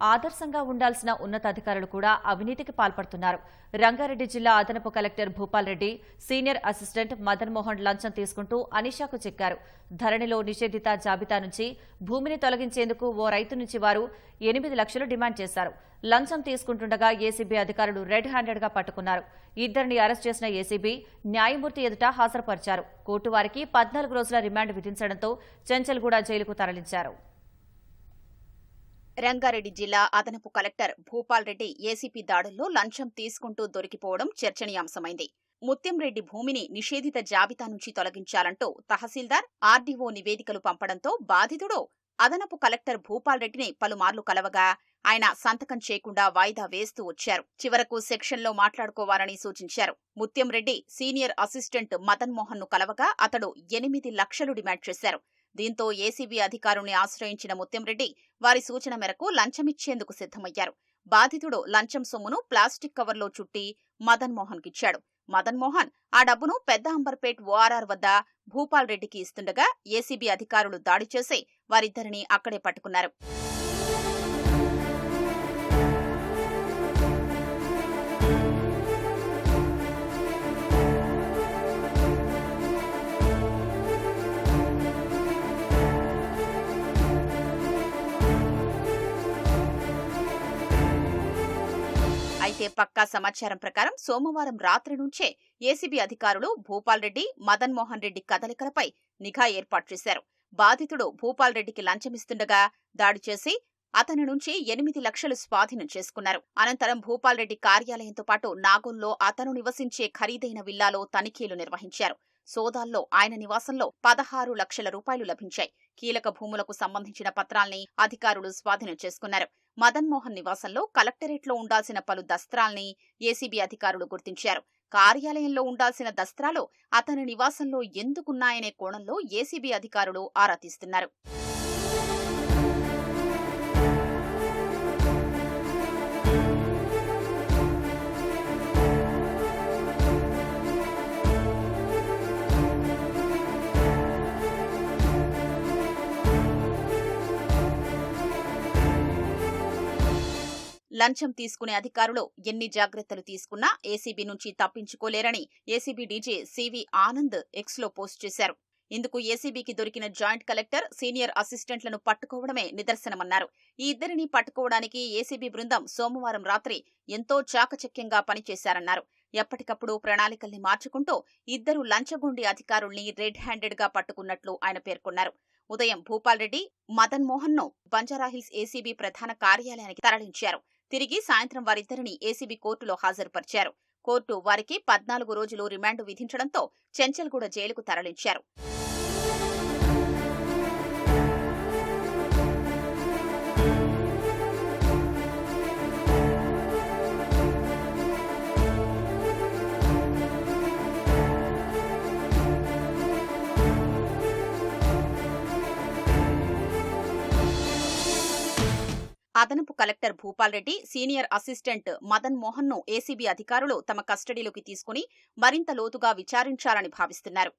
ఆదర్శంగా ఉండాల్సిన ఉన్నతాధికారులు కూడా అవినీతికి పాల్పడుతున్నారు. రంగారెడ్డి జిల్లా అదనపు collector Bhupal Reddy senior assistant Madan Mohan లంచం తీసుకుంటూ అనిషాకు చెక్కారు. ధరణిలో నిషేధిత జాబితా నుంచి భూమిని తొలగించేందుకు ఓ రైతు నుంచి వారు ఎనిమిది లక్షలు డిమాండ్ చేశారు. లంచం తీసుకుంటుండగా ఏసీబీ అధికారులు రెడ్ హ్యాండెడ్గా పట్టుకున్నారు. ఇద్దరిని అరెస్ట్ చేసిన ఏసీబీ న్యాయమూర్తి ఎదుట హాజరుపరిచారు. కోర్టు వారికి పద్నాలుగు రోజుల రిమాండ్ విధించడంతో చెంచల్గూడ జైలుకు తరలించారు. రంగారెడ్డి జిల్లా అదనపు కలెక్టర్ భూపాల్ రెడ్డి ఏసీపీ దాడుల్లో లంచం తీసుకుంటూ దొరికిపోవడం చర్చనీయాంశమైంది. ముత్యంరెడ్డి భూమిని నిషేధిత జాబితా నుంచి తొలగించాలంటూ తహసీల్దార్ ఆర్డీఓ నివేదికలు పంపడంతో బాధితుడు అదనపు కలెక్టర్ భూపాల్ రెడ్డిని పలుమార్లు కలవగా ఆయన సంతకం చేయకుండా వాయిదా వేస్తూ వచ్చారు. చివరకు సెక్షన్లో మాట్లాడుకోవాలని సూచించారు. ముత్యంరెడ్డి సీనియర్ అసిస్టెంట్ మదన్ మోహన్ను కలవగా అతడు ఎనిమిది లక్షలు డిమాండ్ చేశారు. దీంతో ఏసీబీ అధికారుల్ని ఆశ్రయించిన ముత్యంరెడ్డి వారి సూచన మేరకు లంచమిచ్చేందుకు సిద్ధమయ్యారు. బాధితుడు లంచం సొమ్మును ప్లాస్టిక్ కవర్లో చుట్టి మదన్ మోహన్ కిచ్చాడు మదన్ మోహన్ ఆ డబ్బును పెద్ద అంబర్పేట్ ఓఆర్ఆర్ వద్ద భూపాల్ రెడ్డికి ఇస్తుండగా ఏసీబీ అధికారులు దాడి చేసి వారిద్దరిని అక్కడే పట్టుకున్నారు. అయితే పక్కా సమాచారం ప్రకారం సోమవారం రాత్రి నుంచే ఏసీబీ అధికారులు భూపాల్ రెడ్డి మదన్ మోహన్ రెడ్డి కదలికలపై నిఘా ఏర్పాటు చేశారు. బాధితుడు భూపాల్ రెడ్డికి లంచమిస్తుండగా దాడి చేసి అతని నుంచి ఎనిమిది లక్షలు స్వాధీనం చేసుకున్నారు. అనంతరం భూపాల్ రెడ్డి కార్యాలయంతో పాటు నాగోల్లో అతను నివసించే ఖరీదైన విల్లాలో తనిఖీలు నిర్వహించారు. సోదాల్లో ఆయన నివాసంలో పదహారు లక్షల రూపాయలు లభించాయి. కీలక భూములకు సంబంధించిన పత్రాల్ని అధికారులు స్వాధీనం చేసుకున్నారు. మదన్ మోహన్ నివాసంలో కలెక్టరేట్లో ఉండాల్సిన పలు దస్త్రాల్ని ఏసీబీ అధికారులు గుర్తించారు. కార్యాలయంలో ఉండాల్సిన దస్త్రాలు అతని నివాసంలో ఎందుకున్నాయనే కోణంలో ఏసీబీ అధికారులు ఆరా తీస్తున్నారు. లంచం తీసుకునే అధికారులు ఎన్ని జాగ్రత్తలు తీసుకున్నా ఏసీబీ నుంచి తప్పించుకోలేరని ఏసీబీ డీజీ సివి ఆనంద్ ఎక్స్లో పోస్ట్ చేశారు. ఇందుకు ఏసీబీకి దొరికిన జాయింట్ కలెక్టర్ సీనియర్ అసిస్టెంట్లను పట్టుకోవడమే నిదర్శనమన్నారు. ఈ ఇద్దరిని పట్టుకోవడానికి ఏసీబీ బృందం సోమవారం రాత్రి ఎంతో చాకచక్యంగా పనిచేశారన్నారు. ఎప్పటికప్పుడు ప్రణాళికల్ని మార్చుకుంటూ ఇద్దరు లంచగొండి అధికారుల్ని రెడ్ హ్యాండెడ్గా పట్టుకున్నట్లు ఆయన పేర్కొన్నారు. ఉదయం భూపాల్ రెడ్డి మదన్ మోహన్ను బంజారాహిల్స్ ఏసీబీ ప్రధాన కార్యాలయానికి తరలించారు. తిరిగి సాయంత్రం వారిద్దరిని ఏసీబీ కోర్టులో హాజరుపరిచారు. కోర్టు వారికి పద్నాలుగు రోజులు రిమాండ్ విధించడంతో చెంచల్గూడ జైలుకు తరలించారు. అదనపు collector Bhupal Reddy senior assistant Madan మోహన్ను ACB అధికారులు తమ కస్టడీలోకి తీసుకుని మరింత లోతుగా విచారించాలని భావిస్తున్నారు.